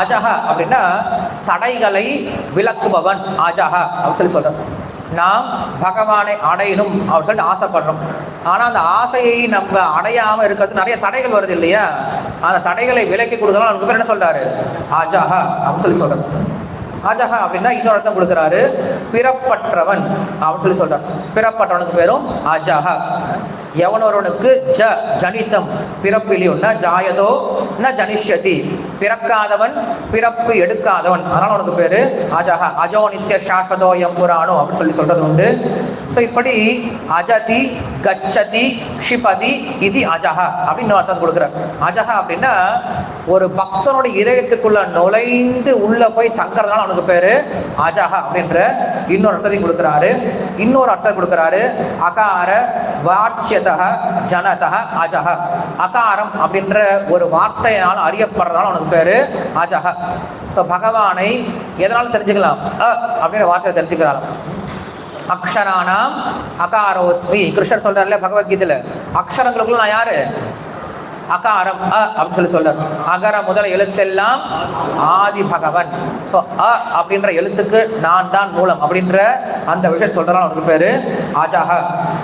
அஜஹ அப்படின்னா தடைகளை விளக்குபவன் அஜஹ அப்படின்னு சொல்லி சொல்றார். நாம் பகவானை அடையணும் அப்படின்னு சொல்லிட்டு ஆசைப்படுறோம். ஆனா அந்த ஆசையை நம்ம அடையாம இருக்கிறது நிறைய தடைகள் வருது இல்லையா? அந்த தடைகளை விலக்கி கொடுக்கலாம் அவனுக்கு பேர் என்ன சொல்றாரு? அஜஹ அப்படின்னு சொல்லி சொல்றாரு. அஜஹ அப்படின்னா இன்னொரு அர்த்தம் கொடுக்குறாரு பிறப்பற்றவன் அப்படின்னு சொல்லி சொல்றார். பிறப்பற்றவனுக்கு பேரும் அஜஹ எவனொருவனுக்கு ஜ ஜனிதம் ந ஜாயதோ ந ஜனிஷ்யதி. பிறக்காதவன் பிறப்பு எடுக்காதவன். அதனால் உனக்கு பேரு அஜக அஜோ நித்திய சாஸ்வதோ எம் புராணோ அப்படின்னு சொல்லி சொல்றது உண்டு. ஸோ இப்படி அஜதி கச்சதி க்ஷிபதி இது அஜக அப்படின்னு அர்த்தம் கொடுக்குறார் அஜக அப்படின்னா ஒரு பக்தனோட இதயத்துக்குள்ள நுழைந்து உள்ள போய் தங்கறதுனால அவனுக்கு பேரு அஜக அப்படின்ற இன்னொரு அர்த்தத்தையும் கொடுக்குறாரு. இன்னொரு அர்த்தம் கொடுக்குறாரு. அகார வாட்சியதக ஜனதக அகாரம் அப்படின்ற ஒரு வார்த்தையினால் அறியப்படுறதால அவனுக்கு பேரு அஜக ஸோ பகவானை எதனால தெரிஞ்சுக்கலாம்? அ அப்படின்ற வார்த்தையை தெரிஞ்சுக்கலாம். அக்ஷரானாம் அகாரோஸ்மி. கிருஷ்ணர் சொல்றாருல பகவத்கீதையில. அக்ஷரங்களுக்குள்ள நான் யாரு? அகாரம் அ அப்படின்னு சொல்லி சொல்றார். அகர முதல எழுத்தெல்லாம் ஆதி பகவன் ஸோ அ அப்படின்ற எழுத்துக்கு நான் தான் மூலம் அப்படின்ற அந்த விஷயம் சொல்றதுனால அவனுக்கு பேரு அஜக